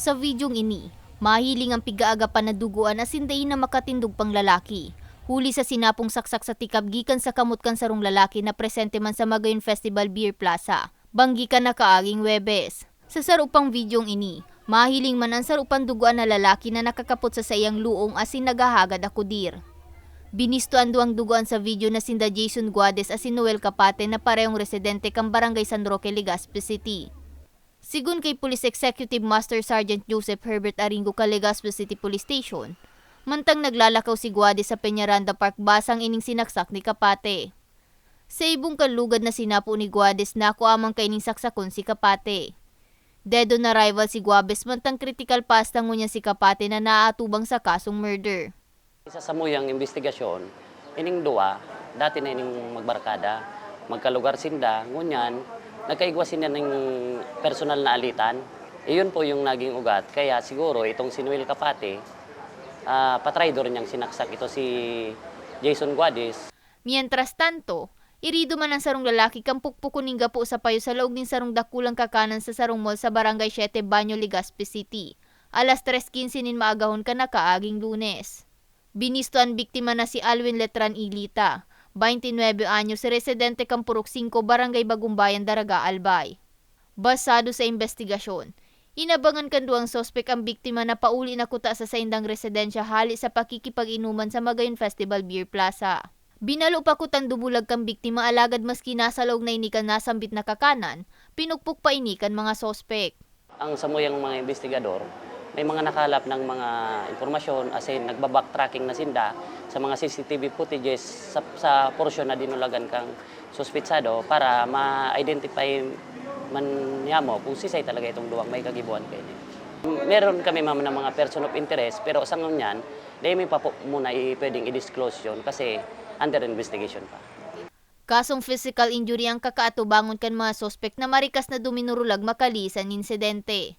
Sa videong ini, mahiling ang pigaagapan na duguan asindain na makatindog pang lalaki. Huli sa sinapong saksak sa tikab gikan sa kamot kan sarong lalaki na presente man sa Magayon Festival Beer Plaza. Banggi ka na kaaging Webes. Sa sarupang videong ini, mahiling man ang sarupan duguan na lalaki na nakakapot sa sayang luong asin nagahagad ako dir. Binisto ang duwang duguan sa video na sinda Jason Guades at si Noel Capate na parehong residente kang barangay San Roque, Legazpi City. Sigun kay Police Executive Master Sergeant Joseph Herbert Aringo ka Legazpi City Police Station, mantang naglalakaw si Guades sa Peñaranda Park basang ining sinaksak ni Capate. Sa ibong kalugad na sinapo ni Guades na ako amang kaining saksakon si Kapate. Dedo na rival si Guabes mantang critical pasta ngunya si Kapate na naaatubang sa kasong murder. Isa sa muyang investigasyon, ining duwa, dati na ining magbarkada, magkalugar sinda, ngunyan, nagkaigwa sinda ng personal na alitan. Iyon po yung naging ugat. Kaya siguro itong si Noel Capate, uh, patraidor niyang sinaksak ito si Jason Guades. Mientras tanto, irido man ang sarong lalaki kang pukpukuning gapo sa payo sa loob nin sarong dakulang kakanan sa sarong mall sa barangay 7 Banyo, Legazpi City. Alas 3.15 nin maagahon ka na kaaging lunes. Binisto ang biktima na si Alwin Letran Ilita, 29 anyos, residente Kampurok 5, Barangay Bagumbayan, Daraga, Albay. Basado sa investigasyon, inabangan kanduang sospek ang biktima na pauli na kuta sa saindang residensya hali sa pakikipag-inuman sa Magayon Festival Beer Plaza. Binalo pa kutang dubulag kang biktima alagad maski nasa loob na inikan nasambit na kakanan, pinukpok pa inikan mga sospek. Ang samuyang mga investigador, may mga nakalap ng mga impormasyon as in nagbabacktracking na sinda sa mga CCTV footages sa, sa porsyon na dinulagan kang suspitsado para ma-identify man niya mo kung sisay talaga itong duwang may kagibuan kay niya. Meron kami ma'am ng mga person of interest pero sa ngunyan, dahil may pa po muna i- pwedeng i-disclose yun kasi under investigation pa. Kasong physical injury ang kakaatubangon kan mga sospek na marikas na duminurulag makalisan insidente.